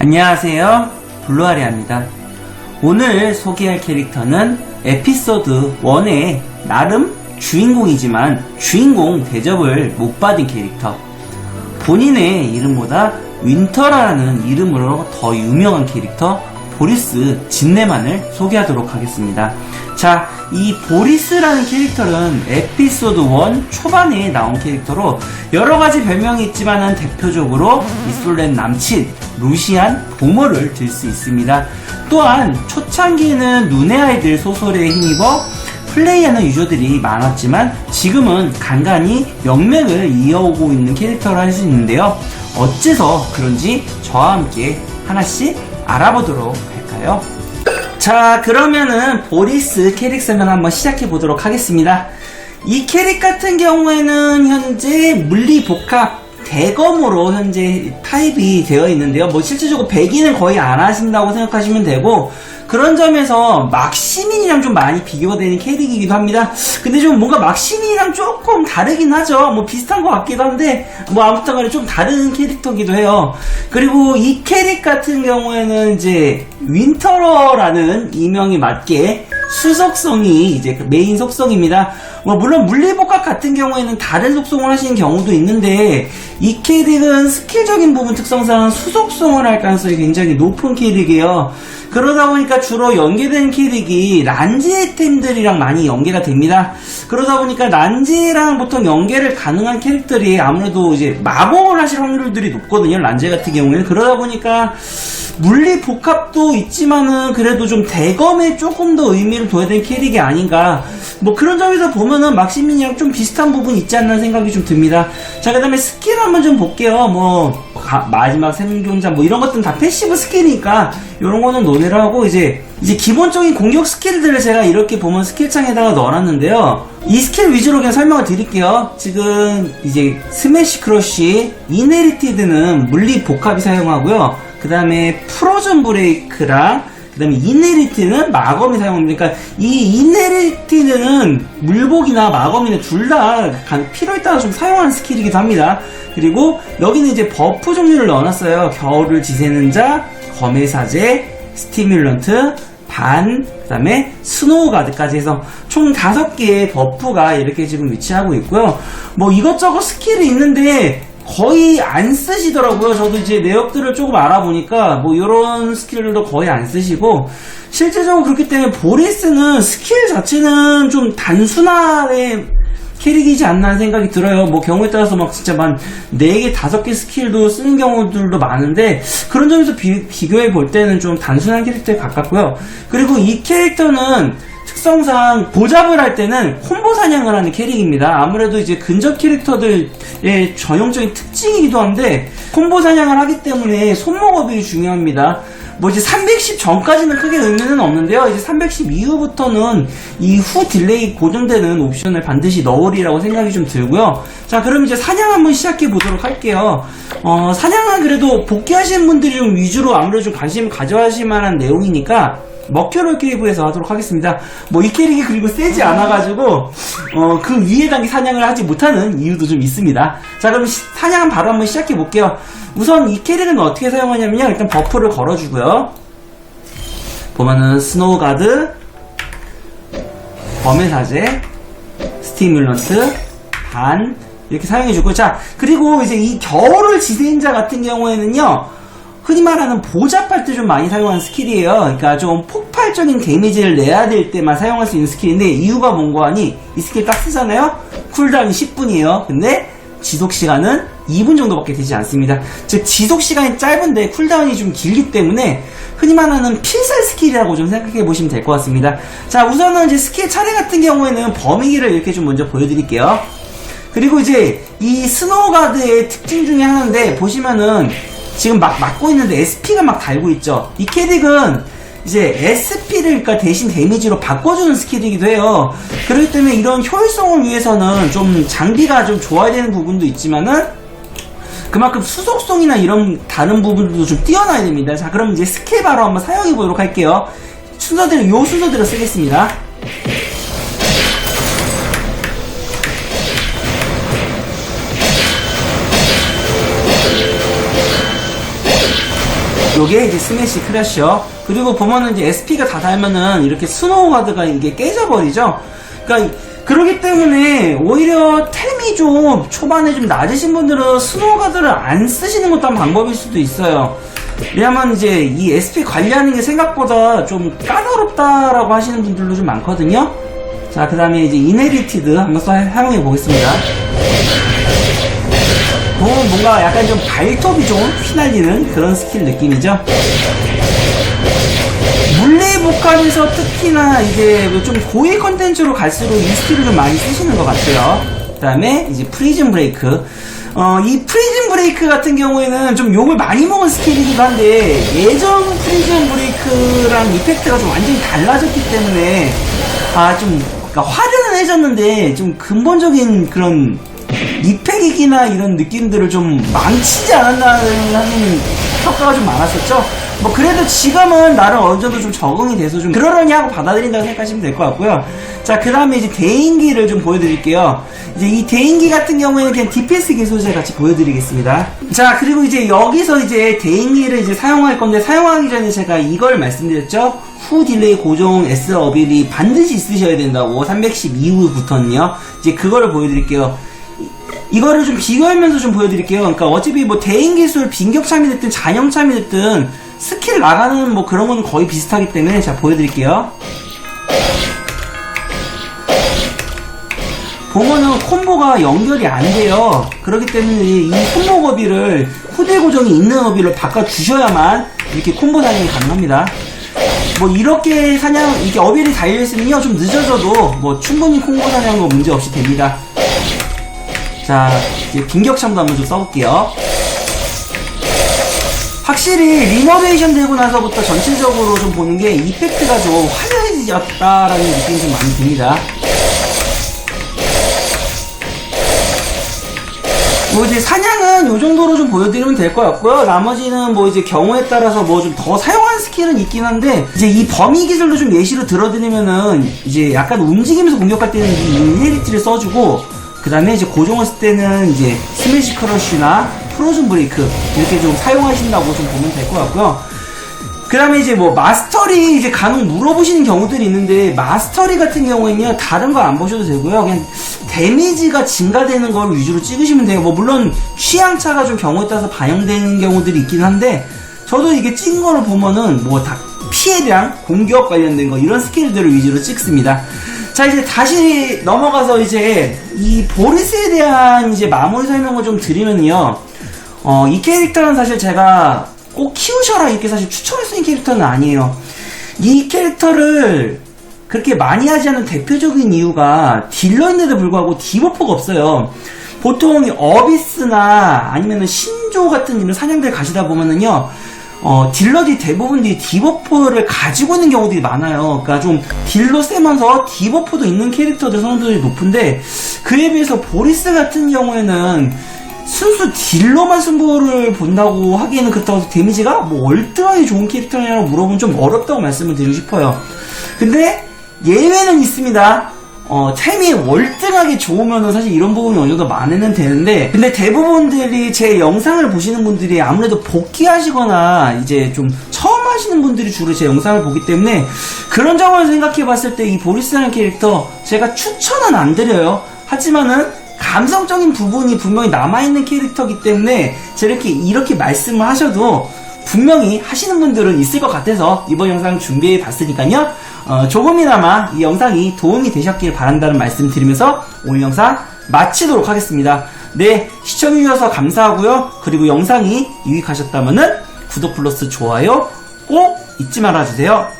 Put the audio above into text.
안녕하세요. 블루아리아입니다. 오늘 소개할 캐릭터는 에피소드 1의 나름 주인공이지만 주인공 대접을 못 받은 캐릭터. 본인의 이름보다 윈터라는 이름으로 더 유명한 캐릭터 보리스 진네만을 소개하도록 하겠습니다. 자, 이 보리스라는 캐릭터는 에피소드 1 초반에 나온 캐릭터로 여러 가지 별명이 있지만은 대표적으로 이솔렌 남친 루시안 보머를 들 수 있습니다. 또한 초창기에는 눈의 아이들 소설에 힘입어 플레이하는 유저들이 많았지만 지금은 간간히 명맥을 이어오고 있는 캐릭터를 할 수 있는데요. 어째서 그런지 저와 함께 하나씩 알아보도록 할까요? 자, 그러면은 보리스 캐릭 설명 한번 시작해 보도록 하겠습니다. 이 캐릭 같은 경우에는 현재 물리 복합 대검으로 현재 타입이 되어 있는데요. 뭐 실질적으로 배기는 거의 안 하신다고 생각하시면 되고 그런 점에서 막시민이랑 좀 많이 비교가 되는 캐릭이기도 합니다. 근데 좀 뭔가 막시민이랑 조금 다르긴 하죠. 뭐 비슷한 것 같기도 한데 뭐 아무튼 간에 좀 다른 캐릭터기도 해요. 그리고 이 캐릭 같은 경우에는 이제 윈터러라는 이명이 맞게 수속성이 이제 그 메인 속성입니다. 뭐 물론 물리복합 같은 경우에는 다른 속성을 하시는 경우도 있는데 이 캐릭은 스킬적인 부분 특성상 수속성을 할 가능성이 굉장히 높은 캐릭이에요. 그러다 보니까 주로 연계되는 캐릭이 란지템들이랑 많이 연계가 됩니다. 그러다 보니까 란지랑 보통 연계를 가능한 캐릭들이 아무래도 이제 마법을 하실 확률들이 높거든요. 란지 같은 경우에는 그러다 보니까 물리 복합도 있지만은 그래도 좀 대검에 조금 더 의미를 둬야 되는 캐릭이 아닌가. 뭐 그런 점에서 보면은 막시민이랑 좀 비슷한 부분이 있지 않나 생각이 좀 듭니다. 자 그 다음에 스킬 한번 좀 볼게요. 뭐 가- 마지막 생존자 뭐 이런 것들은 다 패시브 스킬이니까 이런 거는 논의를 하고 이제 이제 기본적인 공격 스킬들을 제가 이렇게 보면 스킬창에다가 넣어놨는데요. 이 스킬 위주로 그냥 설명을 드릴게요. 지금 이제 스매시 크러쉬 이네리티드는 물리 복합이 사용하고요 그 다음에 프로즌 브레이크랑 그 다음에 이네리티는 마검이 사용합니다. 그러니까 이 이네리티는 물복이나 마검이나 둘 다 필요에 따라 좀 사용하는 스킬이기도 합니다. 그리고 여기는 이제 버프 종류를 넣어놨어요. 겨울을 지새는 자, 검의 사제, 스티뮬런트, 반, 그 다음에 스노우 가드까지 해서 총 다섯 개의 버프가 이렇게 지금 위치하고 있고요. 뭐 이것저것 스킬이 있는데 거의 안 쓰시더라고요. 저도 이제 내역들을 조금 알아보니까 뭐 이런 스킬들도 거의 안 쓰시고 실제적으로 그렇기 때문에 보리스는 스킬 자체는 좀 단순하게 캐릭이지 않나 하는 생각이 들어요. 뭐 경우에 따라서 막 진짜 만 4개, 5개 스킬도 쓰는 경우들도 많은데 그런 점에서 비, 비교해 볼 때는 좀 단순한 캐릭터에 가깝고요. 그리고 이 캐릭터는 특성상 보잡을 할 때는 콤보 사냥을 하는 캐릭입니다. 아무래도 이제 근접 캐릭터들의 전형적인 특징이기도 한데 콤보 사냥을 하기 때문에 손목업이 중요합니다. 뭐 이제 310 전까지는 크게 의미는 없는데요. 이제 310 이후부터는 이 후 딜레이 고정되는 옵션을 반드시 넣으리라고 생각이 좀 들고요. 자, 그럼 이제 사냥 한번 시작해 보도록 할게요. 어, 사냥은 그래도 복귀하시는 분들이 좀 위주로 아무래도 좀 관심을 가져하실 만한 내용이니까 머큐럴 케이브에서 하도록 하겠습니다. 뭐 이 캐릭이 그리고 세지 않아가지고 어, 그 위에 단계 사냥을 하지 못하는 이유도 좀 있습니다. 자 그럼 시- 사냥 바로 한번 시작해 볼게요. 우선 이 캐릭은 어떻게 사용하냐면요. 일단 버프를 걸어주고요. 보면은 스노우 가드, 범의 사제, 스티뮬런트, 반 이렇게 사용해주고 자 그리고 이제 이 겨울을 지새인 자 같은 경우에는요. 흔히 말하는 보잡할 때 좀 많이 사용하는 스킬이에요. 그러니까 좀 폭발적인 데미지를 내야 될 때만 사용할 수 있는 스킬인데 이유가 뭔고 하니 이 스킬 딱 쓰잖아요. 쿨다운이 10분이에요. 근데 지속 시간은 2분 정도밖에 되지 않습니다. 즉 지속 시간이 짧은데 쿨다운이 좀 길기 때문에 흔히 말하는 필살 스킬이라고 좀 생각해 보시면 될 것 같습니다. 자 우선은 이제 스킬 차례 같은 경우에는 범위기를 이렇게 좀 먼저 보여드릴게요. 그리고 이제 이 스노우가드의 특징 중에 하나인데 보시면은 지금 막 맞고 있는데 SP가 막 달고 있죠. 이 캐릭은 이제 SP를 그러니까 대신 데미지로 바꿔주는 스킬이기도 해요. 그렇기 때문에 이런 효율성을 위해서는 좀 장비가 좀 좋아야 되는 부분도 있지만은 그만큼 수속성이나 이런 다른 부분들도 좀 뛰어나야 됩니다. 자, 그럼 이제 스킬 바로 한번 사용해 보도록 할게요. 순서대로 요 순서대로 쓰겠습니다. 요게 이제 스매시 크래셔. 그리고 보면은 이제 SP가 다 달면은 이렇게 스노우 가드가 이게 깨져버리죠. 그러니까 그러기 때문에 오히려 템이 좀 초반에 좀 낮으신 분들은 스노우 가드를 안 쓰시는 것도 한 방법일 수도 있어요. 왜냐면 이제 이 SP 관리하는 게 생각보다 좀 까다롭다라고 하시는 분들도 좀 많거든요. 자, 그 다음에 이제 이네리티드 한번 써 사용해 보겠습니다. 보면 뭔가 약간 좀 발톱이 좀 휘날리는 그런 스킬 느낌이죠. 물리 복합에서 특히나 이제 뭐좀 고위 컨텐츠로 갈수록 이 스킬을 좀 많이 쓰시는 것 같아요. 그 다음에 이제 프리즌 브레이크. 어, 이 프리즌 브레이크 같은 경우에는 좀 욕을 많이 먹은 스킬이기도 한데 예전 프리즌 브레이크랑 이펙트가 좀 완전히 달라졌기 때문에 아, 좀 그러니까 화려는 해졌는데 좀 근본적인 그런 이펙이나 이런 느낌들을 좀 망치지 않았나는 평가가 좀 많았었죠. 뭐 그래도 지금은 나름 어느 정도 좀 적응이 돼서 좀 그러려니 하고 받아들인다고 생각하시면 될 것 같고요. 자, 그 다음에 이제 대인기를 좀 보여드릴게요. 이제 이 대인기 같은 경우에는 그냥 DPS 소재 같이 보여드리겠습니다. 자, 그리고 이제 여기서 이제 대인기를 이제 사용할 건데 사용하기 전에 제가 이걸 말씀드렸죠. 후 딜레이 고정 S 어빌이 반드시 있으셔야 된다고 310 이후부터는요. 이제 그거를 보여드릴게요. 이거를 좀 비교하면서 좀 보여드릴게요. 그러니까 어차피 뭐 대인 기술 빈격참이 됐든 잔영참이 됐든 스킬 나가는 뭐 그런 건 거의 비슷하기 때문에 제가 보여드릴게요. 보면은 콤보가 연결이 안 돼요. 그렇기 때문에 이 콤보 어비를 후대 고정이 있는 어비를 바꿔 주셔야만 이렇게 콤보 사냥이 가능합니다. 뭐 이렇게 사냥 이게 어비를 달려 있으면요 좀 늦어져도 뭐 충분히 콤보 사냥도 문제 없이 됩니다. 자, 이제 빈격참도 한번 좀 써볼게요. 확실히 리노베이션 되고 나서부터 전체적으로 좀 보는 게 이펙트가 좀 화려해졌다라는 느낌이 좀 많이 듭니다. 뭐 이제 사냥은 이 정도로 좀 보여드리면 될 것 같고요. 나머지는 뭐 이제 경우에 따라서 뭐 좀 더 사용하는 스킬은 있긴 한데 이제 이 범위 기술도 좀 예시로 들어드리면은 이제 약간 움직이면서 공격할 때는 이 인헤리티를 써주고 그 다음에 이제 고정을 쓸 때는 이제 스매시 크러쉬나 프로즌 브레이크 이렇게 좀 사용하신다고 좀 보면 될 것 같고요. 그 다음에 이제 뭐 마스터리 이제 간혹 물어보시는 경우들이 있는데 마스터리 같은 경우에는요 다른 거안 보셔도 되고요. 그냥 데미지가 증가되는 걸 위주로 찍으시면 돼요. 뭐 물론 취향차가 좀 경우에 따라서 반영되는 경우들이 있긴 한데 저도 이게 찍은 거를 보면은 뭐 다 피해량 공격 관련된 거 이런 스킬들을 위주로 찍습니다 자 이제 다시 넘어가서 이제 이 보리스에 대한 이제 마무리 설명을 좀 드리면요 어, 이 캐릭터는 사실 제가 꼭 키우셔라 이렇게 사실 추천할 수 있는 캐릭터는 아니에요. 이 캐릭터를 그렇게 많이 하지 않는 대표적인 이유가 딜러인데도 불구하고 디버프가 없어요. 보통 어비스나 아니면 신조 같은 이런 사냥들 가시다 보면은요, 어, 딜러들이 대부분들이 디버프를 가지고 있는 경우들이 많아요. 그러니까 좀 딜러 세면서 디버프도 있는 캐릭터들 선호도이 높은데 그에 비해서 보리스 같은 경우에는 순수 딜러만 승부를 본다고 하기에는 그렇다고 해서 데미지가 뭐 월등하게 좋은 캐릭터냐고 물어보면 좀 어렵다고 말씀을 드리고 싶어요. 근데 예외는 있습니다. 어, 템이 월등하게 좋으면은 사실 이런 부분이 어느 정도 만회는 되는데, 근데 대부분들이 제 영상을 보시는 분들이 아무래도 복귀하시거나 이제 좀 처음 하시는 분들이 주로 제 영상을 보기 때문에 그런 점을 생각해 봤을 때 이 보리스라는 캐릭터 제가 추천은 안 드려요. 하지만은 감성적인 부분이 분명히 남아있는 캐릭터이기 때문에 저렇게 이렇게 말씀을 하셔도 분명히 하시는 분들은 있을 것 같아서 이번 영상 준비해 봤으니까요. 어, 조금이나마 이 영상이 도움이 되셨길 바란다는 말씀 드리면서 오늘 영상 마치도록 하겠습니다. 네, 시청해주셔서 감사하고요. 그리고 영상이 유익하셨다면 구독 플러스 좋아요 꼭 잊지 말아주세요.